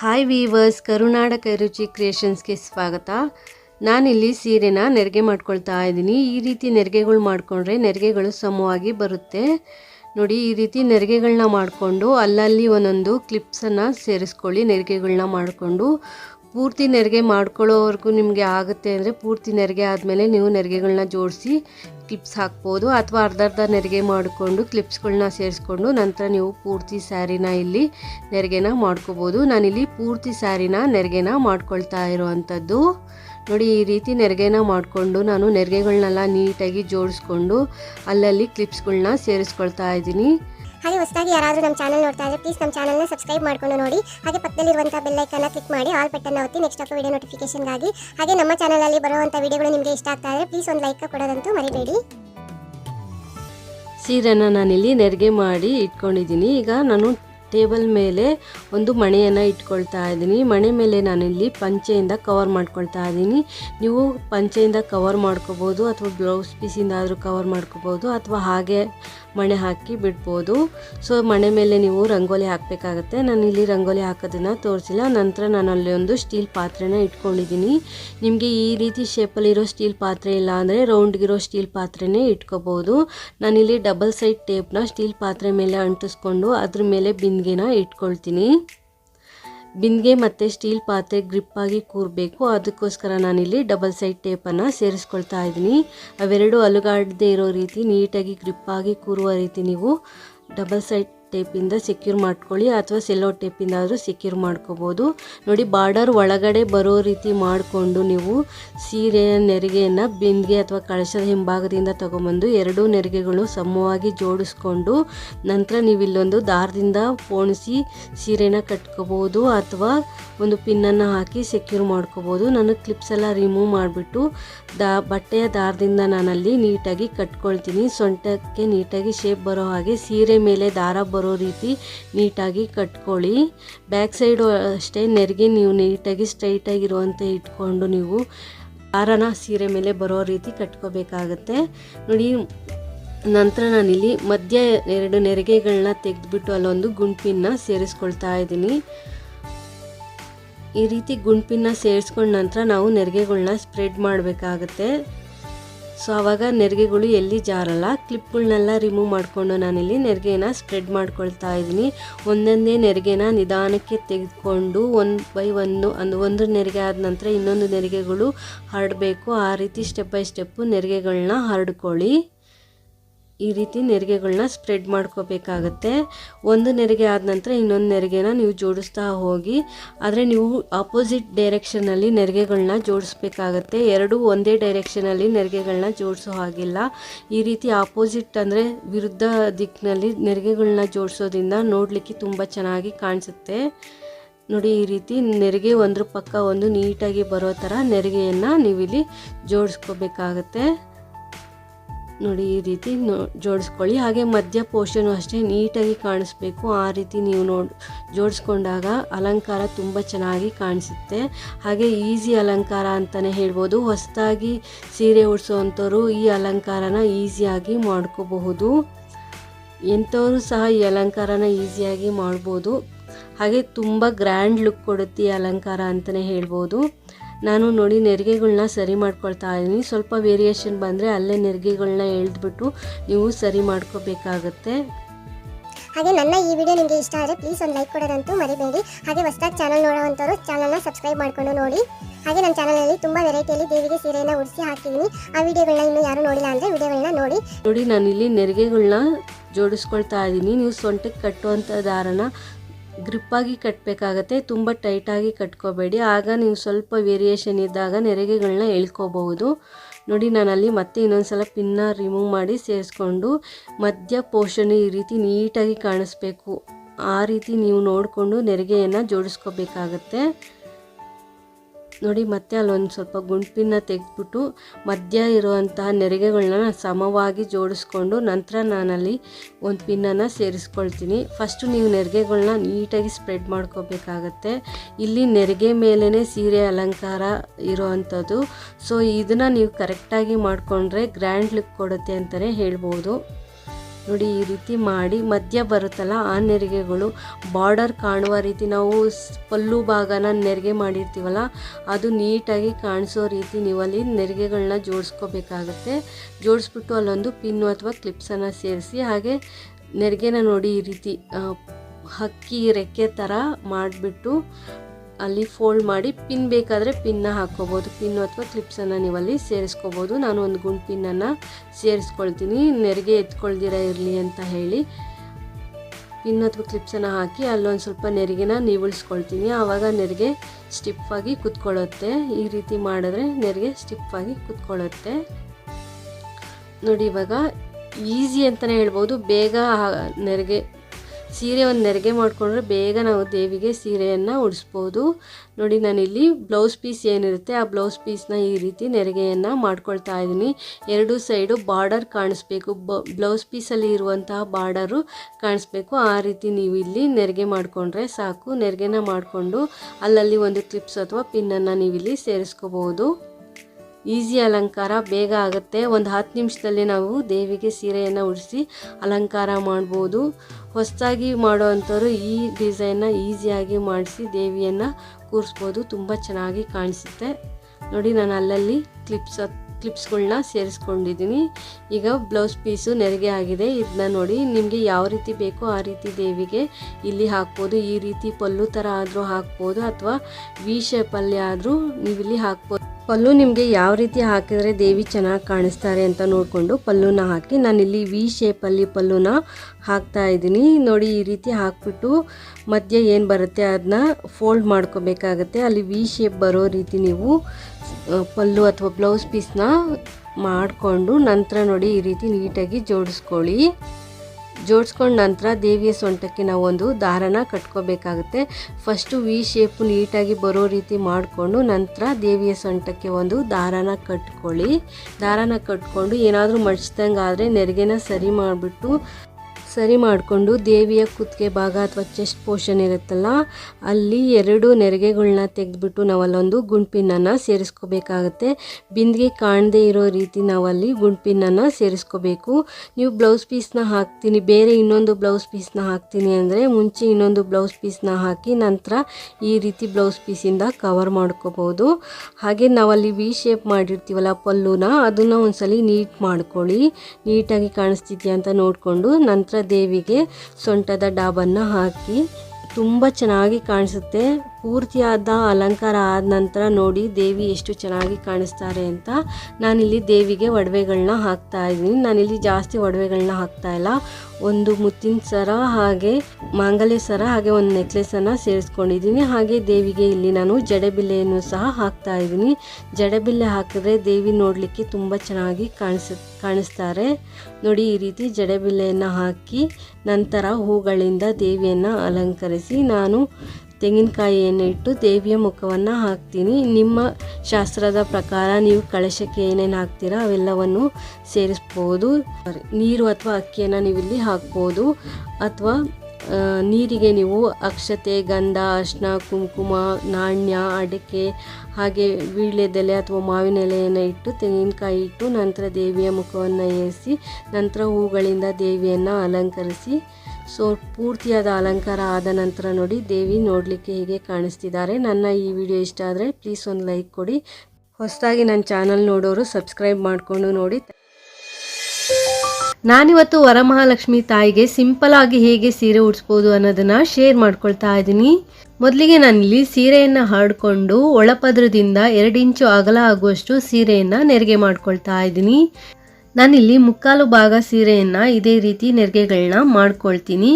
Hi viewers ಕರುನಾಡ ಕೈರುಚಿ ಕ್ರಿಯೇಷನ್ಸ್ಗೆ ಸ್ವಾಗತ. ನಾನಿಲ್ಲಿ ಸೀರೆನ ನೆರಿಗೆ ಮಾಡ್ಕೊಳ್ತಾ ಇದ್ದೀನಿ. ಈ ರೀತಿ ನೆರಿಗೆಗಳು ಮಾಡಿಕೊಂಡ್ರೆ ನೆರಿಗೆಗಳು ಸಮವಾಗಿ ಬರುತ್ತೆ. ನೋಡಿ, ಈ ರೀತಿ ನೆರಿಗೆಗಳನ್ನ ಮಾಡಿಕೊಂಡು ಅಲ್ಲಲ್ಲಿ ಒಂದೊಂದು ಕ್ಲಿಪ್ಸನ್ನು ಸೇರಿಸ್ಕೊಳ್ಳಿ ನೆರಿಗೆಗಳನ್ನ ಮಾಡಿಕೊಂಡು. ಪೂರ್ತಿ ನೆರಿಗೆ ಮಾಡ್ಕೊಳ್ಳೋವರೆಗೂ ನಿಮಗೆ ಆಗುತ್ತೆ ಅಂದರೆ ಪೂರ್ತಿ ನೆರಿಗೆ ಆದಮೇಲೆ ನೀವು ನೆರಿಗೆಗಳನ್ನ ಜೋಡಿಸಿ ಕ್ಲಿಪ್ಸ್ ಹಾಕ್ಬೋದು ಅಥವಾ ಅರ್ಧ ಅರ್ಧ ನೆರಿಗೆ ಮಾಡಿಕೊಂಡು ಕ್ಲಿಪ್ಸ್ಗಳನ್ನ ಸೇರಿಸ್ಕೊಂಡು ನಂತರ ನೀವು ಪೂರ್ತಿ ಸ್ಯಾರಿನ ಇಲ್ಲಿ ನೆರಿಗೆನ ಮಾಡ್ಕೋಬೋದು. ನಾನಿಲ್ಲಿ ಪೂರ್ತಿ ಸ್ಯಾರಿನ ನೆರಿಗೆನ ಮಾಡ್ಕೊಳ್ತಾ ಇರೋವಂಥದ್ದು. ನೋಡಿ, ಈ ರೀತಿ ನೆರಿಗೆನ ಮಾಡಿಕೊಂಡು ನಾನು ನೆರಿಗೆಗಳನ್ನೆಲ್ಲ ನೀಟಾಗಿ ಜೋಡಿಸ್ಕೊಂಡು ಅಲ್ಲಲ್ಲಿ ಕ್ಲಿಪ್ಸ್ಗಳನ್ನ ಸೇರಿಸ್ಕೊಳ್ತಾ ಇದ್ದೀನಿ. ಹಾಗೆ ಹೊಸದಾಗಿ ಯಾರಾದರೂ ನಮ್ಮ ಚಾನಲ್ ನೋಡ್ತಾ ಇದ್ರೆ ಪ್ಲೀಸ್ ನಮ್ಮ ಚಾನಲ್ನ ಸಬ್ಸ್ಕ್ರೈಬ್ ಮಾಡ್ಕೊಂಡು ನೋಡಿ. ಹಾಗೆ ಪಕ್ಕದಲ್ಲಿರುವಂಥ ಬೆಲ್ಲೈಕನ್ನ ಕ್ಲಿಕ್ ಮಾಡಿ ಆಲ್ ಬಟನ್ನ ಒತ್ತಿ ನೆಕ್ಸ್ಟ್ ಹಾಕೋ ವೀಡಿಯೋ ನೋಟಿಫಿಕೇಷನ್ಗಾಗಿ ಹಾಗೆ ನಮ್ಮ ಚಾನಲಲ್ಲಿ ಬರುವಂಥ ವಿಡಿಯೋಗಳು ನಿಮಗೆ ಇಷ್ಟ ಆಗ್ತಾ ಇದ್ರೆ ಪ್ಲೀಸ್ ಒಂದು ಲೈಕ್ ಕೊಡೋದಂತೂ ಮರಿಬೇಡಿ. ಸೀರೆನ ನಾನಿಲ್ಲಿ ನೆರಿಗೆ ಮಾಡಿ ಇಟ್ಕೊಂಡಿದ್ದೀನಿ. ಈಗ ನಾನು ಟೇಬಲ್ ಮೇಲೆ ಒಂದು ಮಣೆಯನ್ನು ಇಟ್ಕೊಳ್ತಾ ಇದ್ದೀನಿ. ಮಣೆ ಮೇಲೆ ನಾನಿಲ್ಲಿ ಪಂಚೆಯಿಂದ ಕವರ್ ಮಾಡ್ಕೊಳ್ತಾ ಇದ್ದೀನಿ. ನೀವು ಪಂಚೆಯಿಂದ ಕವರ್ ಮಾಡ್ಕೋಬೋದು ಅಥವಾ ಬ್ಲೌಸ್ ಪೀಸಿಂದ ಆದರೂ ಕವರ್ ಮಾಡ್ಕೋಬೋದು ಅಥವಾ ಹಾಗೆ ಮಣೆ ಹಾಕಿ ಬಿಡ್ಬೋದು. ಸೊ ಮಣೆ ಮೇಲೆ ನೀವು ರಂಗೋಲಿ ಹಾಕಬೇಕಾಗತ್ತೆ. ನಾನು ಇಲ್ಲಿ ರಂಗೋಲಿ ಹಾಕೋದನ್ನು ತೋರಿಸಿಲ್ಲ. ನಂತರ ನಾನು ಅಲ್ಲಿ ಒಂದು ಸ್ಟೀಲ್ ಪಾತ್ರೆನ ಇಟ್ಕೊಂಡಿದ್ದೀನಿ. ನಿಮಗೆ ಈ ರೀತಿ ಶೇಪಲ್ಲಿರೋ ಸ್ಟೀಲ್ ಪಾತ್ರೆ ಇಲ್ಲ ಅಂದರೆ ರೌಂಡ್ಗಿರೋ ಸ್ಟೀಲ್ ಪಾತ್ರೆನೇ ಇಟ್ಕೋಬೋದು. ನಾನಿಲ್ಲಿ ಡಬಲ್ ಸೈಡ್ ಟೇಪ್ನ ಸ್ಟೀಲ್ ಪಾತ್ರೆ ಮೇಲೆ ಅಂಟಿಸ್ಕೊಂಡು ಅದ್ರ ಮೇಲೆ ಬಿಂದಿಗೆನ ಇಟ್ಕೊಳ್ತೀನಿ. ಬಿಂದಿಗೆ ಮತ್ತು ಸ್ಟೀಲ್ ಪಾತ್ರೆ ಗ್ರಿಪ್ಪಾಗಿ ಕೂರಬೇಕು. ಅದಕ್ಕೋಸ್ಕರ ನಾನಿಲ್ಲಿ ಡಬಲ್ ಸೈಡ್ ಟೇಪನ್ನು ಸೇರಿಸ್ಕೊಳ್ತಾ ಇದ್ದೀನಿ. ಅವೆರಡು ಅಲುಗಾಡದೇ ಇರೋ ರೀತಿ ನೀಟಾಗಿ ಗ್ರಿಪ್ಪಾಗಿ ಕೂರುವ ರೀತಿ ನೀವು ಡಬಲ್ ಸೈಡ್ ಟೇಪಿಂದ ಸೆಕ್ಯೂರ್ ಮಾಡ್ಕೊಳ್ಳಿ ಅಥವಾ ಸೆಲ್ಲೋ ಟೇಪಿಂದ ಆದರೂ ಸೆಕ್ಯೂರ್ ಮಾಡ್ಕೋಬೋದು. ನೋಡಿ ಬಾರ್ಡರ್ ಒಳಗಡೆ ಬರೋ ರೀತಿ ಮಾಡಿಕೊಂಡು ನೀವು ಸೀರೆಯ ನೆರಿಗೆಯನ್ನು ಬಿಂದಿಗೆ ಅಥವಾ ಕಳಶದ ಹಿಂಭಾಗದಿಂದ ತಗೊಂಬಂದು ಎರಡೂ ನೆರಿಗೆಗಳು ಸಮವಾಗಿ ಜೋಡಿಸ್ಕೊಂಡು ನಂತರ ನೀವು ಇಲ್ಲೊಂದು ದಾರದಿಂದ ಪೋಣಿಸಿ ಸೀರೆನ ಕಟ್ಕೋಬೋದು ಅಥವಾ ಒಂದು ಪಿನ್ನನ್ನು ಹಾಕಿ ಸೆಕ್ಯೂರ್ ಮಾಡ್ಕೋಬೋದು. ನಾನು ಕ್ಲಿಪ್ಸ್ ಎಲ್ಲ ರಿಮೂವ್ ಮಾಡಿಬಿಟ್ಟು ದಾ, ಬಟ್ಟೆಯ ದಾರದಿಂದ ನಾನಲ್ಲಿ ನೀಟಾಗಿ ಕಟ್ಕೊಳ್ತೀನಿ. ಸೊಂಟಕ್ಕೆ ನೀಟಾಗಿ ಶೇಪ್ ಬರೋ ಹಾಗೆ ಸೀರೆ ಮೇಲೆ ದಾರ ಬರೋ ರೀತಿ ನೀಟಾಗಿ ಕಟ್ಕೊಳ್ಳಿ. ಬ್ಯಾಕ್ ಸೈಡು ಅಷ್ಟೇ ನೆರಿಗೆ ನೀವು ನೀಟಾಗಿ ಸ್ಟ್ರೈಟಾಗಿರುವಂತೆ ಇಟ್ಕೊಂಡು ನೀವು ದಾರನ ಸೀರೆ ಮೇಲೆ ಬರೋ ರೀತಿ ಕಟ್ಕೋಬೇಕಾಗತ್ತೆ. ನೋಡಿ, ನಂತರ ನಾನಿಲ್ಲಿ ಮಧ್ಯ ಎರಡು ನೆರಿಗೆಗಳನ್ನ ತೆಗೆದುಬಿಟ್ಟು ಅಲ್ಲೊಂದು ಗುಂಪಿನ ಸೇರಿಸ್ಕೊಳ್ತಾ ಇದ್ದೀನಿ. ಈ ರೀತಿ ಗುಂಪಿನ ಸೇರಿಸ್ಕೊಂಡ ನಂತರ ನಾವು ನೆರಿಗೆಗಳನ್ನ ಸ್ಪ್ರೆಡ್ ಮಾಡಬೇಕಾಗತ್ತೆ. ಸೊ ಆವಾಗ ನೆರಿಗೆಗಳು ಎಲ್ಲಿ ಜಾರಲ್ಲ ಕ್ಲಿಪ್ಗಳನ್ನೆಲ್ಲ ರಿಮೂವ್ ಮಾಡಿಕೊಂಡು ನಾನಿಲ್ಲಿ ನೆರಿಗೆನ ಸ್ಪ್ರೆಡ್ ಮಾಡ್ಕೊಳ್ತಾ ಇದ್ದೀನಿ. ಒಂದೊಂದೇ ನೆರಿಗೆನ ನಿಧಾನಕ್ಕೆ ತೆಗೆದುಕೊಂಡು ಒನ್ ಬೈ ಒಂದು ಒಂದು ಒಂದು ನೆರಿಗೆ ಆದ ನಂತರ ಇನ್ನೊಂದು ನೆರಿಗೆಗಳು ಹರಡಬೇಕು ಆ ರೀತಿ ಸ್ಟೆಪ್ ಬೈ ಸ್ಟೆಪ್ಪು ನೆರಿಗೆಗಳನ್ನ ಹರಡ್ಕೊಳ್ಳಿ ಈ ರೀತಿ ನೆರಿಗೆಗಳನ್ನ ಸ್ಪ್ರೆಡ್ ಮಾಡ್ಕೋಬೇಕಾಗತ್ತೆ. ಒಂದು ನೆರಿಗೆ ಆದ ನಂತರ ಇನ್ನೊಂದು ನೆರಿಗೆನ ನೀವು ಜೋಡಿಸ್ತಾ ಹೋಗಿ, ಆದರೆ ನೀವು ಆಪೋಸಿಟ್ ಡೈರೆಕ್ಷನಲ್ಲಿ ನೆರಿಗೆಗಳನ್ನ ಜೋಡಿಸ್ಬೇಕಾಗತ್ತೆ. ಎರಡೂ ಒಂದೇ ಡೈರೆಕ್ಷನಲ್ಲಿ ನೆರಿಗೆಗಳನ್ನ ಜೋಡಿಸೋ ಹಾಗಿಲ್ಲ. ಈ ರೀತಿ ಆಪೋಸಿಟ್ ಅಂದರೆ ವಿರುದ್ಧ ದಿಕ್ಕಿನಲ್ಲಿ ನೆರಿಗೆಗಳನ್ನ ಜೋಡಿಸೋದ್ರಿಂದ ನೋಡಲಿಕ್ಕೆ ತುಂಬ ಚೆನ್ನಾಗಿ ಕಾಣಿಸುತ್ತೆ. ನೋಡಿ, ಈ ರೀತಿ ನೆರಿಗೆ ಒಂದ್ರ ಪಕ್ಕ ಒಂದು ನೀಟಾಗಿ ಬರೋ ಥರ ನೆರಿಗೆಯನ್ನು ನೀವಿಲ್ಲಿ ಜೋಡಿಸ್ಕೋಬೇಕಾಗತ್ತೆ. ನೋಡಿ, ಈ ರೀತಿ ನೋ, ಜೋಡಿಸ್ಕೊಳ್ಳಿ. ಹಾಗೆ ಮಧ್ಯ ಪೋರ್ಷನು ಅಷ್ಟೇ ನೀಟಾಗಿ ಕಾಣಿಸ್ಬೇಕು. ಆ ರೀತಿ ನೀವು ನೋಡಿ ಜೋಡಿಸ್ಕೊಂಡಾಗ ಅಲಂಕಾರ ತುಂಬ ಚೆನ್ನಾಗಿ ಕಾಣಿಸುತ್ತೆ. ಹಾಗೆ ಈಸಿ ಅಲಂಕಾರ ಅಂತಲೇ ಹೇಳ್ಬೋದು. ಹೊಸದಾಗಿ ಸೀರೆ ಉಡಿಸೋವಂಥವ್ರು ಈ ಅಲಂಕಾರನ ಈಸಿಯಾಗಿ ಮಾಡ್ಕೋಬಹುದು. ಎಂಥವರು ಸಹ ಈ ಅಲಂಕಾರನ ಈಸಿಯಾಗಿ ಮಾಡ್ಬೋದು. ಹಾಗೆ ತುಂಬ ಗ್ರ್ಯಾಂಡ್ ಲುಕ್ ಕೊಡುತ್ತೆ ಈ ಅಲಂಕಾರ ಅಂತಲೇ ಹೇಳ್ಬೋದು. ನಾನು ನೋಡಿ ನೆರಿಗೆಗಳನ್ನ ಸರಿ ಮಾಡ್ಕೊಳ್ತಾ ಇದ್ದೀನಿ. ಸ್ವಲ್ಪ ವೇರಿಯೇಷನ್ ಬಂದರೆ ಅಲ್ಲೇ ನೆರಿಗೆಗಳನ್ನ ಎಳೆದ್ಬಿಟ್ಟು ನೀವು ಸರಿ ಮಾಡ್ಕೋಬೇಕಾಗತ್ತೆ. ಹಾಗೆ ನನ್ನ ಈ ವಿಡಿಯೋ ನಿಮಗೆ ಇಷ್ಟ ಆದರೆ ಪ್ಲೀಸ್ ಒಂದು ಲೈಕ್ ಕೊಡೋದಂತೂ ಮರಿಬೇಡಿ. ಹಾಗೆ ಹೊಸದಾಗಿ ಚಾನಲ್ ನೋಡೋವಂಥವ್ರು ಚಾನಲ್ನ ಸಬ್ಸ್ಕ್ರೈಬ್ ಮಾಡ್ಕೊಂಡು ನೋಡಿ. ಹಾಗೆ ನನ್ನ ಚಾನಲಲ್ಲಿ ತುಂಬ ವೆರೈಟಿಯಲ್ಲಿ ದೇವಿಗೆ ಸೀರೆಯನ್ನು ಉಡಿಸಿ ಹಾಕಿದ್ದೀನಿ ಆ ವಿಡಿಯೋಗಳನ್ನ ಇನ್ನೂ ಯಾರು ನೋಡಿಲ್ಲ ಅಂದರೆ ವಿಡಿಯೋಗಳನ್ನ ನೋಡಿ. ನೋಡಿ ನಾನಿಲ್ಲಿ ನೆರಿಗೆಗಳನ್ನ ಜೋಡಿಸ್ಕೊಳ್ತಾ ಇದ್ದೀನಿ. ನೀವು ಸೊಂಟಕ್ಕೆ ಕಟ್ಟುವಂಥ ದಾರನ ಗ್ರಿಪ್ಪಾಗಿ ಕಟ್ಟಬೇಕಾಗತ್ತೆ ತುಂಬ ಟೈಟಾಗಿ ಕಟ್ಕೋಬೇಡಿ. ಆಗ ನೀವು ಸ್ವಲ್ಪ ವೇರಿಯೇಷನ್ ಇದ್ದಾಗ ನೆರಿಗೆಗಳನ್ನ ಎಳ್ಕೋಬಹುದು. ನೋಡಿ, ನಾನಲ್ಲಿ ಮತ್ತೆ ಇನ್ನೊಂದು ಸಲ ಪಿನ್ನ ರಿಮೂವ್ ಮಾಡಿ ಸೇರಿಸ್ಕೊಂಡು ಮಧ್ಯ ಪೋರ್ಷನ್ ಈ ರೀತಿ ನೀಟಾಗಿ ಕಾಣಿಸ್ಬೇಕು. ಆ ರೀತಿ ನೀವು ನೋಡಿಕೊಂಡು ನೆರಿಗೆಯನ್ನು ಜೋಡಿಸ್ಕೋಬೇಕಾಗತ್ತೆ. ನೋಡಿ, ಮತ್ತೆ ಅಲ್ಲೊಂದು ಸ್ವಲ್ಪ ಗುಂಪಿನ ತೆಗೆದ್ಬಿಟ್ಟು ಮಧ್ಯ ಇರುವಂತಹ ನೆರಿಗೆಗಳನ್ನ ಸಮವಾಗಿ ಜೋಡಿಸ್ಕೊಂಡು ನಂತರ ನಾನಲ್ಲಿ ಒಂದು ಪಿನ್ನನ್ನು ಸೇರಿಸ್ಕೊಳ್ತೀನಿ. ಫಸ್ಟು ನೀವು ನೆರಿಗೆಗಳನ್ನ ನೀಟಾಗಿ ಸ್ಪ್ರೆಡ್ ಮಾಡ್ಕೋಬೇಕಾಗತ್ತೆ. ಇಲ್ಲಿ ನೆರಿಗೆ ಮೇಲೇ ಸೀರೆ ಅಲಂಕಾರ ಇರೋವಂಥದ್ದು. ಸೊ ಇದನ್ನು ನೀವು ಕರೆಕ್ಟಾಗಿ ಮಾಡಿಕೊಂಡ್ರೆ ಗ್ರ್ಯಾಂಡ್ ಲುಕ್ ಕೊಡುತ್ತೆ ಅಂತಲೇ ಹೇಳ್ಬೋದು. ನೋಡಿ, ಈ ರೀತಿ ಮಾಡಿ ಮಧ್ಯ ಬರುತ್ತಲ್ಲ, ಆ ನೆರಿಗೆಗಳು ಬಾರ್ಡರ್ ಕಾಣುವ ರೀತಿ ನಾವು ಪಲ್ಲು ಭಾಗನ ನೆರಿಗೆ ಮಾಡಿರ್ತೀವಲ್ಲ, ಅದು ನೀಟಾಗಿ ಕಾಣಿಸೋ ರೀತಿ ನೀವು ಅಲ್ಲಿ ನೆರಿಗೆಗಳನ್ನ ಜೋಡಿಸ್ಕೋಬೇಕಾಗುತ್ತೆ. ಜೋಡಿಸ್ಬಿಟ್ಟು ಅಲ್ಲೊಂದು ಪಿನ್ನು ಅಥವಾ ಕ್ಲಿಪ್ಸನ್ನು ಸೇರಿಸಿ, ಹಾಗೆ ನೆರಿಗೆನ ನೋಡಿ ಈ ರೀತಿ ಹಕ್ಕಿ ರೆಕ್ಕೆ ಥರ ಮಾಡಿಬಿಟ್ಟು ಅಲ್ಲಿ ಫೋಲ್ಡ್ ಮಾಡಿ ಪಿನ್ ಬೇಕಾದರೆ ಪಿನ್ನ ಹಾಕ್ಕೋಬೋದು. ಪಿನ್ನು ಅಥವಾ ಕ್ಲಿಪ್ಸನ್ನು ನೀವಲ್ಲಿ ಸೇರಿಸ್ಕೋಬೋದು. ನಾನು ಒಂದು ಗುಂಡು ಪಿನ್ನನ್ನು ಸೇರಿಸ್ಕೊಳ್ತೀನಿ. ನೆರಿಗೆ ಎತ್ಕೊಳ್ದಿರ ಇರಲಿ ಅಂತ ಹೇಳಿ ಪಿನ್ ಅಥವಾ ಕ್ಲಿಪ್ಸನ್ನು ಹಾಕಿ ಅಲ್ಲೊಂದು ಸ್ವಲ್ಪ ನೆರಿಗೆನ ನೀವುಳಿಸ್ಕೊಳ್ತೀನಿ. ಆವಾಗ ನೆರಿಗೆ ಸ್ಟಿಫಾಗಿ ಕುತ್ಕೊಳ್ಳುತ್ತೆ. ಈ ರೀತಿ ಮಾಡಿದ್ರೆ ನೆರಿಗೆ ಸ್ಟಿಫಾಗಿ ಕುತ್ಕೊಳ್ಳುತ್ತೆ. ನೋಡಿ ಇವಾಗ ಈಸಿ ಅಂತಲೇ ಹೇಳ್ಬೋದು. ಬೇಗ ನೆರಿಗೆ ಸೀರೆ ಒಂದು ನೆರಿಗೆ ಮಾಡಿಕೊಂಡ್ರೆ ಬೇಗ ನಾವು ದೇವಿಗೆ ಸೀರೆಯನ್ನು ಉಡಿಸ್ಬೋದು. ನೋಡಿ, ನಾನಿಲ್ಲಿ ಬ್ಲೌಸ್ ಪೀಸ್ ಏನಿರುತ್ತೆ, ಆ ಬ್ಲೌಸ್ ಪೀಸ್ನ ಈ ರೀತಿ ನೆರಿಗೆಯನ್ನು ಮಾಡ್ಕೊಳ್ತಾ ಇದ್ದೀನಿ. ಎರಡು ಸೈಡು ಬಾರ್ಡರ್ ಕಾಣಿಸ್ಬೇಕು. ಬ್ಲೌಸ್ ಪೀಸಲ್ಲಿ ಇರುವಂತಹ ಬಾರ್ಡರು ಕಾಣಿಸ್ಬೇಕು. ಆ ರೀತಿ ನೀವು ಇಲ್ಲಿ ನೆರಿಗೆ ಮಾಡಿಕೊಂಡ್ರೆ ಸಾಕು. ನೆರಿಗೆನ ಮಾಡಿಕೊಂಡು ಅಲ್ಲಲ್ಲಿ ಒಂದು ಕ್ಲಿಪ್ಸ್ ಅಥವಾ ಪಿನ್ನನ್ನು ನೀವಿಲ್ಲಿ ಸೇರಿಸ್ಕೋಬಹುದು ಈಸಿ ಅಲಂಕಾರ, ಬೇಗ ಆಗುತ್ತೆ. ಒಂದು ಹತ್ತು ನಿಮಿಷದಲ್ಲಿ ನಾವು ದೇವಿಗೆ ಸೀರೆಯನ್ನು ಉಡಿಸಿ ಅಲಂಕಾರ ಮಾಡ್ಬೋದು. ಹೊಸದಾಗಿ ಮಾಡೋವಂಥವ್ರು ಈ ಡಿಸೈನ್ನ ಈಸಿಯಾಗಿ ಮಾಡಿಸಿ ದೇವಿಯನ್ನು ಕೂರಿಸ್ಬೋದು. ತುಂಬ ಚೆನ್ನಾಗಿ ಕಾಣಿಸುತ್ತೆ. ನೋಡಿ ನಾನು ಅಲ್ಲಲ್ಲಿ ಕ್ಲಿಪ್ಸ್ ಕ್ಲಿಪ್ಸ್ಗಳನ್ನ ಸೇರಿಸ್ಕೊಂಡಿದ್ದೀನಿ. ಈಗ ಬ್ಲೌಸ್ ಪೀಸು ನೆರಿಗೆ ಆಗಿದೆ. ಇದನ್ನ ನೋಡಿ ನಿಮಗೆ ಯಾವ ರೀತಿ ಬೇಕೋ ಆ ರೀತಿ ದೇವಿಗೆ ಇಲ್ಲಿ ಹಾಕ್ಬೋದು. ಈ ರೀತಿ ಪಲ್ಲು ಥರ ಆದರೂ ಹಾಕ್ಬೋದು ಅಥವಾ ವಿ ಶೇಪಲ್ಲಿ ಆದರೂ ನೀವಿಲ್ಲಿ ಹಾಕ್ಬೋದು. ಪಲ್ಲು ನಿಮಗೆ ಯಾವ ರೀತಿ ಹಾಕಿದರೆ ದೇವಿ ಚೆನ್ನಾಗಿ ಕಾಣಿಸ್ತಾರೆ ಅಂತ ನೋಡಿಕೊಂಡು ಪಲ್ಲುನ ಹಾಕಿ ನಾನಿಲ್ಲಿ ವಿ ಶೇಪಲ್ಲಿ ಪಲ್ಲುನ ಹಾಕ್ತಾ ಇದ್ದೀನಿ. ನೋಡಿ, ಈ ರೀತಿ ಹಾಕ್ಬಿಟ್ಟು ಮಧ್ಯೆ ಏನು ಬರುತ್ತೆ ಅದನ್ನ ಫೋಲ್ಡ್ ಮಾಡ್ಕೋಬೇಕಾಗತ್ತೆ. ಅಲ್ಲಿ ವಿ ಶೇಪ್ ಬರೋ ರೀತಿ ನೀವು ಪಲ್ಲು ಅಥವಾ ಬ್ಲೌಸ್ ಪೀಸ್ನ ಮಾಡಿಕೊಂಡು ನಂತರ ನೋಡಿ ಈ ರೀತಿ ನೀಟಾಗಿ ಜೋಡಿಸ್ಕೊಳ್ಳಿ. ಜೋಡಿಸ್ಕೊಂಡ ನಂತರ ದೇವಿಯ ಸೊಂಟಕ್ಕೆ ನಾವು ಒಂದು ದಾರನ ಕಟ್ಕೋಬೇಕಾಗುತ್ತೆ. ಫಸ್ಟು ವಿ ಶೇಪ್ ನೀಟಾಗಿ ಬರೋ ರೀತಿ ಮಾಡಿಕೊಂಡು ನಂತರ ದೇವಿಯ ಸೊಂಟಕ್ಕೆ ಒಂದು ದಾರನ ಕಟ್ಕೊಳ್ಳಿ. ದಾರನ ಕಟ್ಕೊಂಡು ಏನಾದರೂ ಮಡ್ಚ್ದಂಗೆ ಆದರೆ ನೆರಿಗೆನ ಸರಿ ಮಾಡಿಬಿಟ್ಟು ಸರಿ ಮಾಡಿಕೊಂಡು ದೇವಿಯ ಕುತ್ತಿಗೆ ಭಾಗ ಅಥವಾ ಚೆಸ್ಟ್ ಪೋರ್ಷನ್ ಇರುತ್ತಲ್ಲ, ಅಲ್ಲಿ ಎರಡು ನೆರಿಗೆಗಳನ್ನ ತೆಗೆದ್ಬಿಟ್ಟು ನಾವಲ್ಲೊಂದು ಗುಂಡ್ಪಿನ್ನನ್ನು ಸೇರಿಸ್ಕೋಬೇಕಾಗತ್ತೆ. ಬಿಂದಿಗೆ ಕಾಣದೇ ಇರೋ ರೀತಿ ನಾವಲ್ಲಿ ಗುಂಡ್ಪಿನ್ನನ್ನು ಸೇರಿಸ್ಕೋಬೇಕು. ನೀವು ಬ್ಲೌಸ್ ಪೀಸ್ನ ಹಾಕ್ತೀನಿ, ಬೇರೆ ಇನ್ನೊಂದು ಬ್ಲೌಸ್ ಪೀಸ್ನ ಹಾಕ್ತೀನಿ ಅಂದರೆ ಮುಂಚೆ ಇನ್ನೊಂದು ಬ್ಲೌಸ್ ಪೀಸ್ನ ಹಾಕಿ ನಂತರ ಈ ರೀತಿ ಬ್ಲೌಸ್ ಪೀಸಿಂದ ಕವರ್ ಮಾಡ್ಕೋಬೋದು. ಹಾಗೆ ನಾವಲ್ಲಿ ವಿ ಶೇಪ್ ಮಾಡಿರ್ತೀವಲ್ಲ ಪಲ್ಲುನ, ಅದನ್ನು ಒಂದ್ಸಲಿ ನೀಟ್ ಮಾಡ್ಕೊಳ್ಳಿ. ನೀಟಾಗಿ ಕಾಣಿಸ್ತಿದ್ಯಾ ಅಂತ ನೋಡಿಕೊಂಡು ನಂತರ ದೇವಿಗೆ ಸೊಂಟದ ಡಾಬನ್ನು ಹಾಕಿ ತುಂಬ ಚೆನ್ನಾಗಿ ಕಾಣಿಸುತ್ತೆ. ಪೂರ್ತಿಯಾದ ಅಲಂಕಾರ ಆದ ನಂತರ ನೋಡಿ ದೇವಿ ಎಷ್ಟು ಚೆನ್ನಾಗಿ ಕಾಣಿಸ್ತಾರೆ ಅಂತ. ನಾನಿಲ್ಲಿ ದೇವಿಗೆ ಒಡವೆಗಳನ್ನ ಹಾಕ್ತಾ ಇದ್ದೀನಿ. ನಾನಿಲ್ಲಿ ಜಾಸ್ತಿ ಒಡವೆಗಳನ್ನ ಹಾಕ್ತಾ ಇಲ್ಲ. ಒಂದು ಮುತ್ತಿನ ಸರ ಹಾಗೆ ಮಾಂಗಲ್ಯ ಸರ ಹಾಗೆ ಒಂದು ನೆಕ್ಲೆಸನ್ನು ಸೇರಿಸ್ಕೊಂಡಿದ್ದೀನಿ. ಹಾಗೆ ದೇವಿಗೆ ಇಲ್ಲಿ ನಾನು ಜಡೆಬಿಲ್ಲೆಯನ್ನು ಸಹ ಹಾಕ್ತಾ ಇದ್ದೀನಿ. ಜಡೆಬಿಲ್ಲೆ ಹಾಕಿದ್ರೆ ದೇವಿ ನೋಡಲಿಕ್ಕೆ ತುಂಬ ಚೆನ್ನಾಗಿ ಕಾಣಿಸ, ಕಾಣಿಸ್ತಾರೆ. ನೋಡಿ ಈ ರೀತಿ ಜಡೆಬಿಲ್ಲೆಯನ್ನು ಹಾಕಿ ನಂತರ ಹೂಗಳಿಂದ ದೇವಿಯನ್ನು ಅಲಂಕರಿಸಿ ನಾನು ತೆಂಗಿನಕಾಯಿಯನ್ನು ಇಟ್ಟು ದೇವಿಯ ಮುಖವನ್ನು ಹಾಕ್ತೀನಿ. ನಿಮ್ಮ ಶಾಸ್ತ್ರದ ಪ್ರಕಾರ ನೀವು ಕಳಶಕ್ಕೆ ಏನೇನು ಹಾಕ್ತೀರಾ ಅವೆಲ್ಲವನ್ನು ಸೇರಿಸ್ಬೋದು. ನೀರು ಅಥವಾ ಅಕ್ಕಿಯನ್ನು ನೀವು ಇಲ್ಲಿ ಹಾಕ್ಬೋದು. ಅಥವಾ ನೀರಿಗೆ ನೀವು ಅಕ್ಷತೆ, ಗಂಧ, ಅರಿಶಿನ, ಕುಂಕುಮ, ನಾಣ್ಯ, ಅಡಿಕೆ, ಹಾಗೆ ವೀಳ್ಯದೆಲೆ ಅಥವಾ ಮಾವಿನ ಎಲೆಯನ್ನು ಇಟ್ಟು ತೆಂಗಿನಕಾಯಿ ಇಟ್ಟು ನಂತರ ದೇವಿಯ ಮುಖವನ್ನು ಏರಿಸಿ, ನಂತರ ಹೂಗಳಿಂದ ದೇವಿಯನ್ನು ಅಲಂಕರಿಸಿ ಸೊ ಪೂರ್ತಿಯಾದ ಅಲಂಕಾರ ಆದ ನಂತರ ನೋಡಿ ದೇವಿ ನೋಡಲಿಕ್ಕೆ ಹೀಗೆ ಕಾಣಿಸ್ತಿದ್ದಾರೆ. ನನ್ನ ಈ ವಿಡಿಯೋ ಇಷ್ಟ ಆದರೆ ಪ್ಲೀಸ್ ಒಂದು ಲೈಕ್ ಕೊಡಿ. ಹೊಸದಾಗಿ ನನ್ನ ಚಾನಲ್ ನೋಡೋರು ಸಬ್ಸ್ಕ್ರೈಬ್ ಮಾಡಿಕೊಂಡು ನೋಡಿ. ನಾನಿವತ್ತು ವರಮಹಾಲಕ್ಷ್ಮಿ ತಾಯಿಗೆ ಸಿಂಪಲ್ ಆಗಿ ಹೇಗೆ ಸೀರೆ ಉಡಿಸ್ಬೋದು ಅನ್ನೋದನ್ನ ಶೇರ್ ಮಾಡ್ಕೊಳ್ತಾ ಇದ್ದೀನಿ. ಮೊದಲಿಗೆ ನಾನಿಲ್ಲಿ ಸೀರೆಯನ್ನು ಹಾಡಿಕೊಂಡು ಒಳಪದ್ರದಿಂದ ಎರಡು ಇಂಚು ಅಗಲ ಆಗುವಷ್ಟು ಸೀರೆಯನ್ನು ನೆರಿಗೆ ಮಾಡ್ಕೊಳ್ತಾ ಇದ್ದೀನಿ. ನಾನಿಲ್ಲಿ ಮುಕ್ಕಾಲು ಭಾಗ ಸೀರೆಯನ್ನು ಇದೇ ರೀತಿ ನೆರಿಗೆಗಳನ್ನ ಮಾಡ್ಕೊಳ್ತೀನಿ.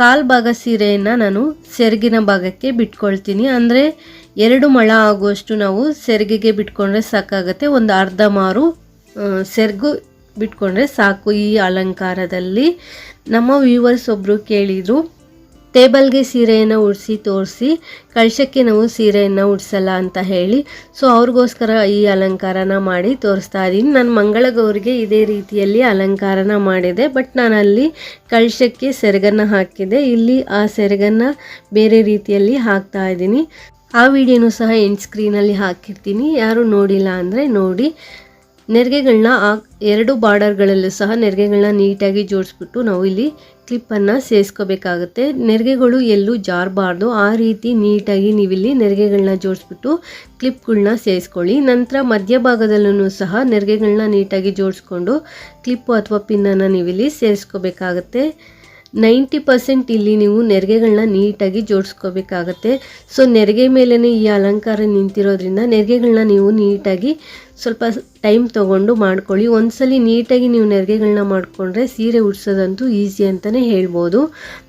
ಕಾಲು ಭಾಗ ಸೀರೆಯನ್ನು ನಾನು ಸೆರಗಿನ ಭಾಗಕ್ಕೆ ಬಿಟ್ಕೊಳ್ತೀನಿ. ಅಂದರೆ ಎರಡು ಮಳ ಆಗುವಷ್ಟು ನಾವು ಸೆರಗಿಗೆ ಬಿಟ್ಕೊಂಡ್ರೆ ಸಾಕಾಗುತ್ತೆ. ಒಂದು ಅರ್ಧ ಮಾರು ಸೆರಗು ಬಿಟ್ಕೊಂಡ್ರೆ ಸಾಕು ಈ ಅಲಂಕಾರದಲ್ಲಿ. ನಮ್ಮ ವ್ಯೂವರ್ಸ್ ಒಬ್ಬರು ಕೇಳಿದರು ಟೇಬಲ್ಗೆ ಸೀರೆಯನ್ನು ಉಡಿಸಿ ತೋರಿಸಿ, ಕಳಶಕ್ಕೆ ನಾವು ಸೀರೆಯನ್ನು ಉಡಿಸಲ್ಲ ಅಂತ ಹೇಳಿ, ಸೊ ಅವ್ರಿಗೋಸ್ಕರ ಈ ಅಲಂಕಾರನ ಮಾಡಿ ತೋರಿಸ್ತಾ ಇದ್ದೀನಿ. ನಾನು ಮಂಗಳಗೌರಿಗೆ ಇದೇ ರೀತಿಯಲ್ಲಿ ಅಲಂಕಾರನ ಮಾಡಿದೆ, ಬಟ್ ನಾನು ಅಲ್ಲಿ ಕಳಶಕ್ಕೆ ಸೆರಗನ್ನು ಹಾಕಿದೆ. ಇಲ್ಲಿ ಆ ಸೆರಗನ್ನು ಬೇರೆ ರೀತಿಯಲ್ಲಿ ಹಾಕ್ತಾ ಇದ್ದೀನಿ. ಆ ವಿಡಿಯೋನು ಸಹ ಎಂಡ್ ಸ್ಕ್ರೀನಲ್ಲಿ ಹಾಕಿರ್ತೀನಿ. ಯಾರು ನೋಡಿಲ್ಲ ಅಂದರೆ ನೋಡಿ. ನೆರಿಗೆಗಳನ್ನ ಆ ಎರಡು ಬಾರ್ಡರ್ಗಳಲ್ಲೂ ಸಹ ನೆರಿಗೆಗಳನ್ನ ನೀಟಾಗಿ ಜೋಡಿಸ್ಬಿಟ್ಟು ನಾವು ಇಲ್ಲಿ ಕ್ಲಿಪ್ಪನ್ನು ಸೇರಿಸ್ಕೋಬೇಕಾಗುತ್ತೆ. ನೆರಿಗೆಗಳು ಎಲ್ಲೂ ಜಾರಬಾರ್ದು. ಆ ರೀತಿ ನೀಟಾಗಿ ನೀವಿಲ್ಲಿ ನೆರಿಗೆಗಳನ್ನ ಜೋಡಿಸ್ಬಿಟ್ಟು ಕ್ಲಿಪ್ಗಳನ್ನ ಸೇರಿಸ್ಕೊಳ್ಳಿ. ನಂತರ ಮಧ್ಯಭಾಗದಲ್ಲೂ ಸಹ ನೆರಿಗೆಗಳನ್ನ ನೀಟಾಗಿ ಜೋಡಿಸ್ಕೊಂಡು ಕ್ಲಿಪ್ಪು ಅಥವಾ ಪಿನ್ನನ್ನು ನೀವಿಲ್ಲಿ ಸೇರಿಸ್ಕೋಬೇಕಾಗತ್ತೆ. ನೈಂಟಿ ಪರ್ಸೆಂಟ್ ಇಲ್ಲಿ ನೀವು ನೆರಿಗೆಗಳನ್ನ ನೀಟಾಗಿ ಜೋಡಿಸ್ಕೋಬೇಕಾಗತ್ತೆ. ಸೊ, ನೆರಿಗೆ ಮೇಲೇ ಈ ಅಲಂಕಾರ ನಿಂತಿರೋದ್ರಿಂದ ನೆರಿಗೆಗಳನ್ನ ನೀವು ನೀಟಾಗಿ ಸ್ವಲ್ಪ ಟೈಮ್ ತೊಗೊಂಡು ಮಾಡ್ಕೊಳ್ಳಿ. ಒಂದ್ಸಲಿ ನೀಟಾಗಿ ನೀವು ನೆರಿಗೆಗಳನ್ನ ಮಾಡಿಕೊಂಡ್ರೆ ಸೀರೆ ಉಡ್ಸೋದಂತೂ ಈಸಿ ಅಂತಲೇ ಹೇಳ್ಬೋದು.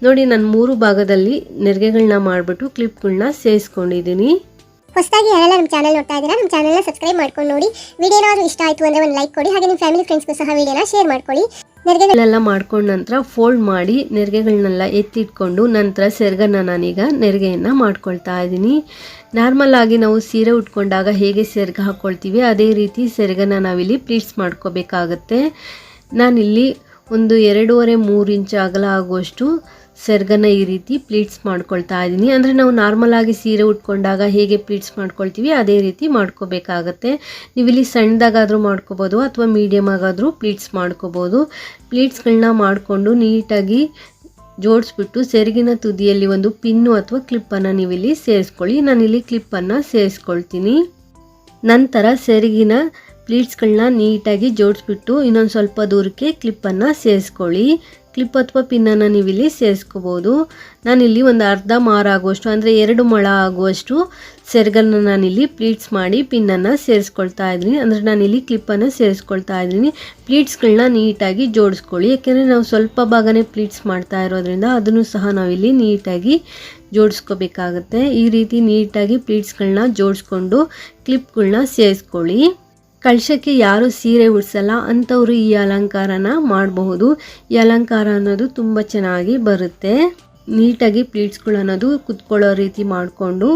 ನೋಡಿ, ನಾನು ಮೂರು ಭಾಗದಲ್ಲಿ ನೆರಿಗೆಗಳನ್ನ ಮಾಡಿಬಿಟ್ಟು ಕ್ಲಿಪ್ಗಳನ್ನ ಸೇರಿಸ್ಕೊಂಡಿದ್ದೀನಿ ಹೊಸದಾಗಿ ಯಾರೆಲ್ಲ ನಮ್ಮ ಚಾನಲ್ ನೋಡ್ತಾ ಇದ್ದೀರಾ ನಮ್ಮ ಚಾನಲ್ನ ಸಬ್ಸ್ಕ್ರೈಬ್ ಮಾಡ್ಕೊಂಡು ನೋಡಿ. ವಿಡಿಯೋ ಏನಾದರೂ ಇಷ್ಟ ಆಯಿತು ಅಂದರೆ ಒಂದು ಲೈಕ್ ಕೊಡಿ. ಹಾಗೆ ನಿಮ್ಮ ಫ್ಯಾಮಿಲಿ ಫ್ರೆಂಡ್ಸ್ಗೂ ಸಹ ವಿಡಿಯೋನ ಶೇರ್ ಮಾಡ್ಕೊಳ್ಳಿ. ನೆರಿಗೆ ಎಲ್ಲ ಮಾಡ್ಕೊಂಡ ನಂತರ ಫೋಲ್ಡ್ ಮಾಡಿ ನೆರಿಗೆಗಳನ್ನೆಲ್ಲ ಎತ್ತಿಟ್ಕೊಂಡು ನಂತರ ಸೆರಗನ್ನ ನಾನೀಗ ನೆರಿಗೆಯನ್ನು ಮಾಡ್ಕೊಳ್ತಾ ಇದ್ದೀನಿ. ನಾರ್ಮಲ್ ಆಗಿ ನಾವು ಸೀರೆ ಉಟ್ಕೊಂಡಾಗ ಹೇಗೆ ಸೆರಗ ಹಾಕ್ಕೊಳ್ತೀವಿ ಅದೇ ರೀತಿ ಸೆರಗನ್ನ ನಾವಿಲ್ಲಿ ಪ್ಲೀಟ್ಸ್ ಮಾಡ್ಕೋಬೇಕಾಗತ್ತೆ. ನಾನಿಲ್ಲಿ ಒಂದು ಎರಡೂವರೆ ಮೂರು ಇಂಚ್ ಅಗಲ ಆಗುವಷ್ಟು ಸೆರಗನ್ನ ಈ ರೀತಿ ಪ್ಲೀಟ್ಸ್ ಮಾಡ್ಕೊಳ್ತಾ ಇದ್ದೀನಿ. ಅಂದರೆ ನಾವು ನಾರ್ಮಲ್ ಆಗಿ ಸೀರೆ ಉಟ್ಕೊಂಡಾಗ ಹೇಗೆ ಪ್ಲೀಟ್ಸ್ ಮಾಡ್ಕೊಳ್ತೀವಿ, ಅದೇ ರೀತಿ ಮಾಡ್ಕೋಬೇಕಾಗತ್ತೆ. ನೀವಿಲ್ಲಿ ಸಣ್ಣದಾಗಾದರೂ ಮಾಡ್ಕೋಬೋದು ಅಥವಾ ಮೀಡಿಯಮ್ ಆಗಾದರೂ ಪ್ಲೀಟ್ಸ್ ಮಾಡ್ಕೋಬೋದು ಪ್ಲೀಟ್ಸ್ಗಳನ್ನ ಮಾಡಿಕೊಂಡು ನೀಟಾಗಿ ಜೋಡಿಸ್ಬಿಟ್ಟು ಸೆರಗಿನ ತುದಿಯಲ್ಲಿ ಒಂದು ಪಿನ್ನು ಅಥವಾ ಕ್ಲಿಪ್ಪನ್ನು ನೀವಿಲ್ಲಿ ಸೇರಿಸ್ಕೊಳ್ಳಿ. ನಾನಿಲ್ಲಿ ಕ್ಲಿಪ್ಪನ್ನು ಸೇರಿಸ್ಕೊಳ್ತೀನಿ. ನಂತರ ಸೆರಗಿನ ಪ್ಲೀಟ್ಸ್ಗಳನ್ನ ನೀಟಾಗಿ ಜೋಡಿಸ್ಬಿಟ್ಟು ಇನ್ನೊಂದು ಸ್ವಲ್ಪ ದೂರಕ್ಕೆ ಕ್ಲಿಪ್ಪನ್ನು ಸೇರಿಸ್ಕೊಳ್ಳಿ. ಕ್ಲಿಪ್ ಅಥವಾ ಪಿನ್ನನ್ನು ನೀವಿಲ್ಲಿ ಸೇರಿಸ್ಕೋಬೋದು. ನಾನಿಲ್ಲಿ ಒಂದು ಅರ್ಧ ಮಾರ ಆಗುವಷ್ಟು ಅಂದರೆ ಎರಡು ಮೊಳ ಆಗುವಷ್ಟು ಸೆರಗನ್ನು ನಾನಿಲ್ಲಿ ಪ್ಲೀಟ್ಸ್ ಮಾಡಿ ಪಿನ್ನನ್ನು ಸೇರಿಸ್ಕೊಳ್ತಾ ಇದ್ದೀನಿ. ಅಂದರೆ ನಾನಿಲ್ಲಿ ಕ್ಲಿಪ್ಪನ್ನು ಸೇರಿಸ್ಕೊಳ್ತಾ ಇದ್ದೀನಿ. ಪ್ಲೀಟ್ಸ್ಗಳನ್ನ ನೀಟಾಗಿ ಜೋಡಿಸ್ಕೊಳ್ಳಿ. ಯಾಕೆಂದರೆ ನಾವು ಸ್ವಲ್ಪ ಭಾಗನೇ ಪ್ಲೀಟ್ಸ್ ಮಾಡ್ತಾ ಇರೋದ್ರಿಂದ ಅದನ್ನು ಸಹ ನಾವಿಲ್ಲಿ ನೀಟಾಗಿ ಜೋಡಿಸ್ಕೋಬೇಕಾಗತ್ತೆ. ಈ ರೀತಿ ನೀಟಾಗಿ ಪ್ಲೀಟ್ಸ್ಗಳನ್ನ ಜೋಡಿಸ್ಕೊಂಡು ಕ್ಲಿಪ್ಗಳನ್ನ ಸೇರಿಸ್ಕೊಳ್ಳಿ. ಕಳಶಕ್ಕೆ ಯಾರು ಸೀರೆ ಉಡಿಸಲ್ಲ ಅಂಥವ್ರು ಈ ಅಲಂಕಾರನ ಮಾಡಬಹುದು. ಈ ಅಲಂಕಾರ ಅನ್ನೋದು ತುಂಬ ಚೆನ್ನಾಗಿ ಬರುತ್ತೆ. ನೀಟಾಗಿ ಪ್ಲೀಟ್ಸ್ಗಳು ಅನ್ನೋದು ಕುತ್ಕೊಳ್ಳೋ ರೀತಿ ಮಾಡಿಕೊಂಡು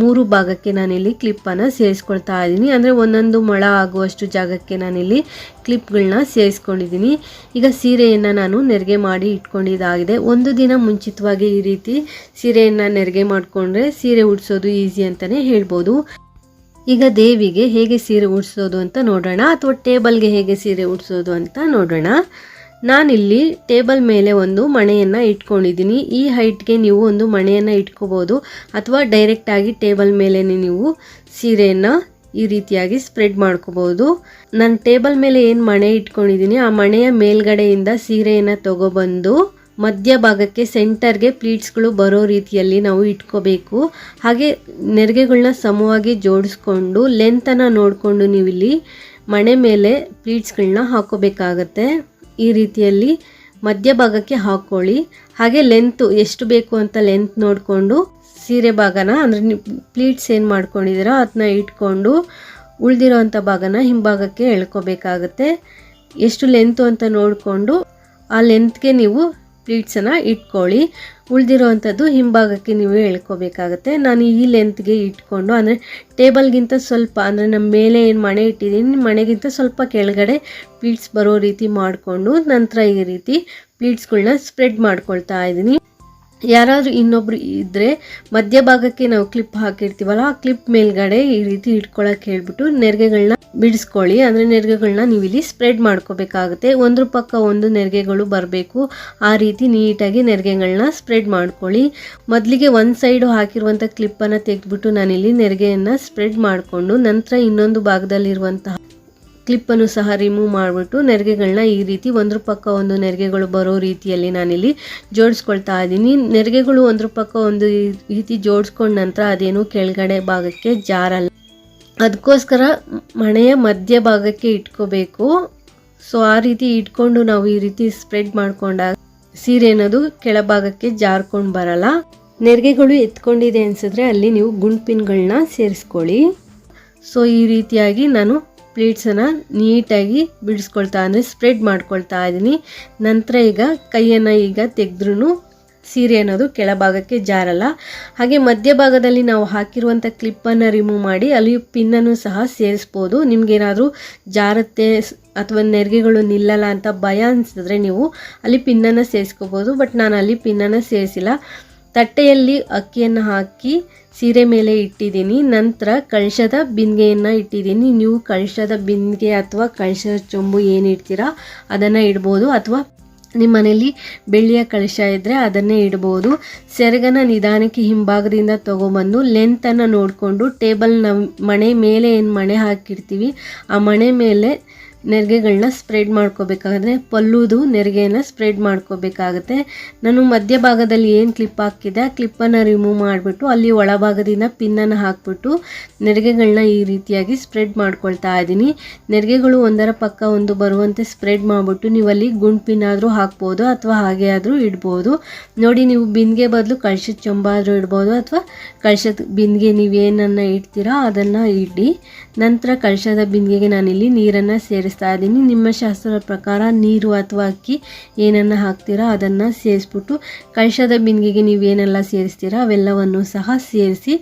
ಮೂರು ಭಾಗಕ್ಕೆ ನಾನಿಲ್ಲಿ ಕ್ಲಿಪ್ಪನ್ನು ಸೇರಿಸ್ಕೊಳ್ತಾ ಇದ್ದೀನಿ. ಅಂದರೆ ಒಂದೊಂದು ಮಳ ಆಗುವಷ್ಟು ಜಾಗಕ್ಕೆ ನಾನಿಲ್ಲಿ ಕ್ಲಿಪ್ಗಳನ್ನ ಸೇರಿಸ್ಕೊಂಡಿದ್ದೀನಿ. ಈಗ ಸೀರೆಯನ್ನು ನಾನು ನೆರಿಗೆ ಮಾಡಿ ಇಟ್ಕೊಂಡಿದ್ದಾಗಿದೆ. ಒಂದು ದಿನ ಮುಂಚಿತವಾಗಿ ಈ ರೀತಿ ಸೀರೆಯನ್ನು ನೆರಿಗೆ ಮಾಡಿಕೊಂಡ್ರೆ ಸೀರೆ ಉಡಿಸೋದು ಈಸಿ ಅಂತಲೇ ಹೇಳ್ಬೋದು. ಈಗ ದೇವಿಗೆ ಹೇಗೆ ಸೀರೆ ಉಡಿಸೋದು ಅಂತ ನೋಡೋಣ, ಅಥವಾ ಟೇಬಲ್ಗೆ ಹೇಗೆ ಸೀರೆ ಉಡಿಸೋದು ಅಂತ ನೋಡೋಣ. ನಾನಿಲ್ಲಿ ಟೇಬಲ್ ಮೇಲೆ ಒಂದು ಮಣೆಯನ್ನು ಇಟ್ಕೊಂಡಿದ್ದೀನಿ. ಈ ಹೈಟ್ಗೆ ನೀವು ಒಂದು ಮಣೆಯನ್ನು ಇಟ್ಕೋಬೋದು, ಅಥವಾ ಡೈರೆಕ್ಟಾಗಿ ಟೇಬಲ್ ಮೇಲೇ ನೀವು ಸೀರೆಯನ್ನು ಈ ರೀತಿಯಾಗಿ ಸ್ಪ್ರೆಡ್ ಮಾಡ್ಕೋಬೋದು. ನಾನು ಟೇಬಲ್ ಮೇಲೆ ಏನು ಮಣೆ ಇಟ್ಕೊಂಡಿದ್ದೀನಿ, ಆ ಮಣೆಯ ಮೇಲ್ಗಡೆಯಿಂದ ಸೀರೆಯನ್ನು ತಗೊಬಂದು ಮಧ್ಯಭಾಗಕ್ಕೆ ಸೆಂಟರ್ಗೆ ಪ್ಲೀಟ್ಸ್ಗಳು ಬರೋ ರೀತಿಯಲ್ಲಿ ನಾವು ಇಟ್ಕೋಬೇಕು. ಹಾಗೆ ನೆರಿಗೆಗಳನ್ನ ಸಮವಾಗಿ ಜೋಡಿಸ್ಕೊಂಡು ಲೆಂತನ್ನು ನೋಡಿಕೊಂಡು ನೀವಿಲ್ಲಿ ಮಣೆ ಮೇಲೆ ಪ್ಲೀಟ್ಸ್ಗಳನ್ನ ಹಾಕೋಬೇಕಾಗತ್ತೆ. ಈ ರೀತಿಯಲ್ಲಿ ಮಧ್ಯಭಾಗಕ್ಕೆ ಹಾಕ್ಕೊಳ್ಳಿ ಹಾಗೆ ಲೆಂತು ಎಷ್ಟು ಬೇಕು ಅಂತ ಲೆಂತ್ ನೋಡಿಕೊಂಡು ಸೀರೆ ಭಾಗನ ಅಂದರೆ ನೀವು ಪ್ಲೀಟ್ಸ್ ಏನು ಮಾಡ್ಕೊಂಡಿದ್ದೀರೋ ಅದನ್ನ ಇಟ್ಕೊಂಡು ಉಳಿದಿರೋವಂಥ ಭಾಗನ ಹಿಂಭಾಗಕ್ಕೆ ಎಳ್ಕೋಬೇಕಾಗತ್ತೆ. ಎಷ್ಟು ಲೆಂತು ಅಂತ ನೋಡಿಕೊಂಡು ಆ ಲೆಂತ್ಗೆ ನೀವು ಪ್ಲೀಟ್ಸನ್ನು ಇಟ್ಕೊಳ್ಳಿ. ಉಳಿದಿರೋವಂಥದ್ದು ಹಿಂಭಾಗಕ್ಕೆ ನೀವು ಎಳ್ಕೊಬೇಕಾಗತ್ತೆ. ನಾನು ಈ ಲೆಂತ್ಗೆ ಇಟ್ಕೊಂಡು, ಅಂದರೆ ಟೇಬಲ್ಗಿಂತ ಸ್ವಲ್ಪ, ಅಂದರೆ ನಮ್ಮ ಮೇಲೆ ಏನು ಮಣೆ ಇಟ್ಟಿದ್ದೀನಿ, ಮಣೆಗಿಂತ ಸ್ವಲ್ಪ ಕೆಳಗಡೆ ಪ್ಲೀಟ್ಸ್ ಬರೋ ರೀತಿ ಮಾಡಿಕೊಂಡು, ನಂತರ ಈ ರೀತಿ ಪ್ಲೀಟ್ಸ್ಗಳನ್ನ ಸ್ಪ್ರೆಡ್ ಮಾಡ್ಕೊಳ್ತಾ ಇದ್ದೀನಿ. ಯಾರಾದರೂ ಇನ್ನೊಬ್ರು ಇದ್ದರೆ ಮಧ್ಯಭಾಗಕ್ಕೆ ನಾವು ಕ್ಲಿಪ್ ಹಾಕಿರ್ತೀವಲ್ಲ, ಆ ಕ್ಲಿಪ್ ಮೇಲ್ಗಡೆ ಈ ರೀತಿ ಇಟ್ಕೊಳಕ್ಕೆ ಹೇಳ್ಬಿಟ್ಟು ನೆರಿಗೆಗಳನ್ನ ಬಿಡಿಸ್ಕೊಳ್ಳಿ. ಅಂದರೆ ನೆರಿಗೆಗಳನ್ನ ನೀವು ಇಲ್ಲಿ ಸ್ಪ್ರೆಡ್ ಮಾಡ್ಕೋಬೇಕಾಗುತ್ತೆ. ಒಂದ್ರ ಪಕ್ಕ ಒಂದು ನೆರಿಗೆಗಳು ಬರಬೇಕು. ಆ ರೀತಿ ನೀಟಾಗಿ ನೆರಿಗೆಗಳನ್ನ ಸ್ಪ್ರೆಡ್ ಮಾಡ್ಕೊಳ್ಳಿ. ಮೊದಲಿಗೆ ಒಂದು ಸೈಡು ಹಾಕಿರುವಂಥ ಕ್ಲಿಪ್ಪನ್ನು ತೆಗೆದ್ಬಿಟ್ಟು ನಾನಿಲ್ಲಿ ನೆರಿಗೆಯನ್ನು ಸ್ಪ್ರೆಡ್ ಮಾಡಿಕೊಂಡು ನಂತರ ಇನ್ನೊಂದು ಭಾಗದಲ್ಲಿರುವಂತಹ ಕ್ಲಿಪ್ಪನ್ನು ಸಹ ರಿಮೂವ್ ಮಾಡಿಬಿಟ್ಟು ನೆರಿಗೆಗಳನ್ನ ಈ ರೀತಿ ಒಂದ್ರ ಪಕ್ಕ ಒಂದು ನೆರಿಗೆಗಳು ಬರೋ ರೀತಿಯಲ್ಲಿ ನಾನಿಲ್ಲಿ ಜೋಡಿಸ್ಕೊಳ್ತಾ ಇದ್ದೀನಿ. ನೆರಿಗೆಗಳು ಒಂದ್ರ ಪಕ್ಕ ಒಂದು ರೀತಿ ಜೋಡಿಸ್ಕೊಂಡ ನಂತರ ಅದೇನು ಕೆಳಗಡೆ ಭಾಗಕ್ಕೆ ಜಾರಲ್ಲ. ಅದಕ್ಕೋಸ್ಕರ ಮಣೆಯ ಮಧ್ಯ ಭಾಗಕ್ಕೆ ಇಟ್ಕೋಬೇಕು. ಸೊ ಆ ರೀತಿ ಇಟ್ಕೊಂಡು ನಾವು ಈ ರೀತಿ ಸ್ಪ್ರೆಡ್ ಮಾಡಿಕೊಂಡಾಗ ಸೀರೆ ಅನ್ನೋದು ಕೆಳಭಾಗಕ್ಕೆ ಜಾರ್ಕೊಂಡು ಬರಲ್ಲ. ನೆರಿಗೆಗಳು ಎತ್ಕೊಂಡಿದೆ ಅನ್ಸಿದ್ರೆ ಅಲ್ಲಿ ನೀವು ಗುಂಡ್ಪಿನ್ಗಳನ್ನ ಸೇರಿಸ್ಕೊಳ್ಳಿ. ಸೊ ಈ ರೀತಿಯಾಗಿ ನಾನು ಪ್ಲೇಟ್ಸನ್ನು ನೀಟಾಗಿ ಬಿಡಿಸ್ಕೊಳ್ತಾ ಅಂದರೆ ಸ್ಪ್ರೆಡ್ ಮಾಡ್ಕೊಳ್ತಾ ಇದ್ದೀನಿ. ನಂತರ ಈಗ ಕೈಯನ್ನು ಈಗ ತೆಗೆದ್ರೂ ಸೀರೆ ಅನ್ನೋದು ಕೆಳಭಾಗಕ್ಕೆ ಜಾರಲ್ಲ. ಹಾಗೆ ಮಧ್ಯಭಾಗದಲ್ಲಿ ನಾವು ಹಾಕಿರುವಂಥ ಕ್ಲಿಪ್ಪನ್ನು ರಿಮೂವ್ ಮಾಡಿ ಅಲ್ಲಿ ಪಿನ್ನನ್ನು ಸಹ ಸೇರಿಸ್ಬೋದು. ನಿಮಗೇನಾದರೂ ಜಾರತ್ತೆ ಅಥವಾ ನೆರಿಗೆಗಳು ನಿಲ್ಲಲ್ಲ ಅಂತ ಭಯ ಅನಿಸಿದ್ರೆ ನೀವು ಅಲ್ಲಿ ಪಿನ್ನನ್ನು ಸೇರಿಸ್ಕೋಬೋದು. ಬಟ್ ನಾನು ಅಲ್ಲಿ ಪಿನ್ನನ್ನು ಸೇರಿಸಿಲ್ಲ. ತಟ್ಟೆಯಲ್ಲಿ ಅಕ್ಕಿಯನ್ನು ಹಾಕಿ ಸೀರೆ ಮೇಲೆ ಇಟ್ಟಿದ್ದೀನಿ. ನಂತರ ಕಳಶದ ಬಿಂದಿಗೆಯನ್ನು ಇಟ್ಟಿದ್ದೀನಿ. ನೀವು ಕಳಶದ ಬಿಂದಿಗೆ ಅಥವಾ ಕಳಶದ ಚೊಂಬು ಏನು ಇಡ್ತೀರಾ ಅದನ್ನು ಇಡ್ಬೋದು. ಅಥವಾ ನಿಮ್ಮ ಮನೆಯಲ್ಲಿ ಬೆಳ್ಳಿಯ ಕಳಶ ಇದ್ದರೆ ಅದನ್ನೇ ಇಡ್ಬೋದು. ಸೆರಗನ ನಿಧಾನಕ್ಕೆ ಹಿಂಭಾಗದಿಂದ ತೊಗೊಬಂದು ಲೆಂತನ್ನು ನೋಡಿಕೊಂಡು ಟೇಬಲ್ನ ಮಣೆ ಮೇಲೆ ಏನು ಮಣೆ ಹಾಕಿರ್ತೀವಿ, ಆ ಮಣೆ ಮೇಲೆ ನೆರಿಗೆಗಳನ್ನ ಸ್ಪ್ರೆಡ್ ಮಾಡ್ಕೋಬೇಕಾದ್ರೆ ಪಲ್ಲುದು ನೆರಿಗೆಯನ್ನು ಸ್ಪ್ರೆಡ್ ಮಾಡ್ಕೋಬೇಕಾಗುತ್ತೆ. ನಾನು ಮಧ್ಯಭಾಗದಲ್ಲಿ ಏನು ಕ್ಲಿಪ್ ಹಾಕಿದೆ ಆ ಕ್ಲಿಪ್ಪನ್ನು ರಿಮೂವ್ ಮಾಡಿಬಿಟ್ಟು ಅಲ್ಲಿ ಒಳಭಾಗದಿಂದ ಪಿನ್ನನ್ನು ಹಾಕ್ಬಿಟ್ಟು ನೆರಿಗೆಗಳನ್ನ ಈ ರೀತಿಯಾಗಿ ಸ್ಪ್ರೆಡ್ ಮಾಡ್ಕೊಳ್ತಾ ಇದ್ದೀನಿ. ನೆರಿಗೆಗಳು ಒಂದರ ಪಕ್ಕ ಒಂದು ಬರುವಂತೆ ಸ್ಪ್ರೆಡ್ ಮಾಡಿಬಿಟ್ಟು ನೀವು ಅಲ್ಲಿ ಗುಂಡ್ ಪಿನ್ ಆದರೂ ಹಾಕ್ಬೋದು ಅಥವಾ ಹಾಗೆ ಆದರೂ ಇಡ್ಬೋದು. ನೋಡಿ, ನೀವು ಬಿಂದಿಗೆ ಬದಲು ಕಳಶದ ಚೊಂಬ ಆದರೂ ಇಡ್ಬೋದು ಅಥವಾ ಕಳ್ಸದ ಬಿಂದಿಗೆ ನೀವೇನನ್ನು ಇಡ್ತೀರಾ ಅದನ್ನು ಇಡಿ. ನಂತರ ಕಳಶದ ಬಿಂದಿಗೆಗೆ ನಾನಿಲ್ಲಿ ನೀರನ್ನು ಸೇರಿಸ್ತಾ ಇದ್ದೀನಿ. ನಿಮ್ಮ ಶಾಸ್ತ್ರದ ಪ್ರಕಾರ ನೀರು ಅಥವಾ ಅಕ್ಕಿ ಏನನ್ನು ಹಾಕ್ತೀರಾ ಅದನ್ನು ಸೇರಿಸ್ಬಿಟ್ಟು ಕಳಶದ ಬಿಂದಿಗೆಗೆ ನೀವೇನೆಲ್ಲ ಸೇರಿಸ್ತೀರಾ ಅವೆಲ್ಲವನ್ನು ಸಹ ಸೇರಿಸಿ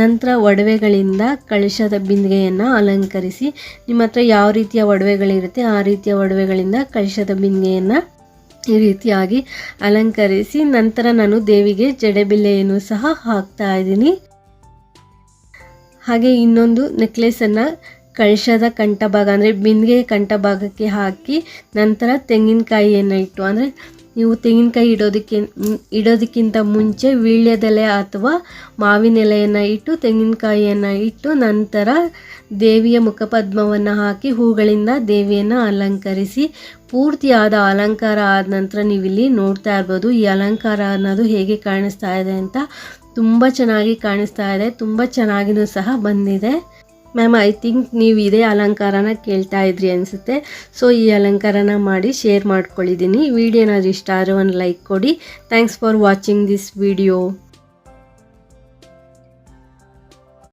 ನಂತರ ಒಡವೆಗಳಿಂದ ಕಳಶದ ಬಿಂದಿಗೆಯನ್ನು ಅಲಂಕರಿಸಿ ನಿಮ್ಮ ಹತ್ರ ಯಾವ ರೀತಿಯ ಒಡವೆಗಳಿರುತ್ತೆ ಆ ರೀತಿಯ ಒಡವೆಗಳಿಂದ ಕಳಶದ ಬಿಂದಿಗೆಯನ್ನು ಈ ರೀತಿಯಾಗಿ ಅಲಂಕರಿಸಿ ನಂತರ ನಾನು ದೇವಿಗೆ ಜಡೆಬಿಲ್ಲೆಯನ್ನು ಸಹ ಹಾಕ್ತಾ ಇದ್ದೀನಿ. ಹಾಗೆ ಇನ್ನೊಂದು ನೆಕ್ಲೆಸನ್ನು ಕಳಶದ ಕಂಠಭಾಗ ಅಂದರೆ ಬಿಂದಿಗೆ ಕಂಠಭಾಗಕ್ಕೆ ಹಾಕಿ ನಂತರ ತೆಂಗಿನಕಾಯಿಯನ್ನು ಇಟ್ಟು, ಅಂದರೆ ನೀವು ತೆಂಗಿನಕಾಯಿ ಇಡೋದಕ್ಕೆ, ಇಡೋದಕ್ಕಿಂತ ಮುಂಚೆ ವೀಳ್ಯದೆಲೆ ಅಥವಾ ಮಾವಿನ ಎಲೆಯನ್ನು ಇಟ್ಟು, ತೆಂಗಿನಕಾಯಿಯನ್ನು ಇಟ್ಟು ನಂತರ ದೇವಿಯ ಮುಖಪದ್ಮವನ್ನು ಹಾಕಿ ಹೂಗಳಿಂದ ದೇವಿಯನ್ನು ಅಲಂಕರಿಸಿ, ಪೂರ್ತಿಯಾದ ಅಲಂಕಾರ ಆದ ನಂತರ ನೀವಿಲ್ಲಿ ನೋಡ್ತಾ ಇರ್ಬೋದು ಈ ಅಲಂಕಾರ ಅನ್ನೋದು ಹೇಗೆ ಕಾಣಿಸ್ತಾ ಇದೆ ಅಂತ. ತುಂಬ ಚೆನ್ನಾಗಿ ಕಾಣಿಸ್ತಾ ಇದೆ, ತುಂಬ ಚೆನ್ನಾಗಿಯೂ ಸಹ ಬಂದಿದೆ. ಮ್ಯಾಮ್ ಐ ಥಿಂಕ್ ನೀವು ಇದೇ ಅಲಂಕಾರನ ಕೇಳ್ತಾ ಇದ್ರಿ ಅನಿಸುತ್ತೆ. ಸೊ ಈ ಅಲಂಕಾರನ ಮಾಡಿ ಶೇರ್ ಮಾಡ್ಕೊಳ್ಳಿದ್ದೀನಿ ವಿಡಿಯೋ ಇಷ್ಟ ಆದರೆ ಒಂದು ಲೈಕ್ ಕೊಡಿ. Thanks for watching this video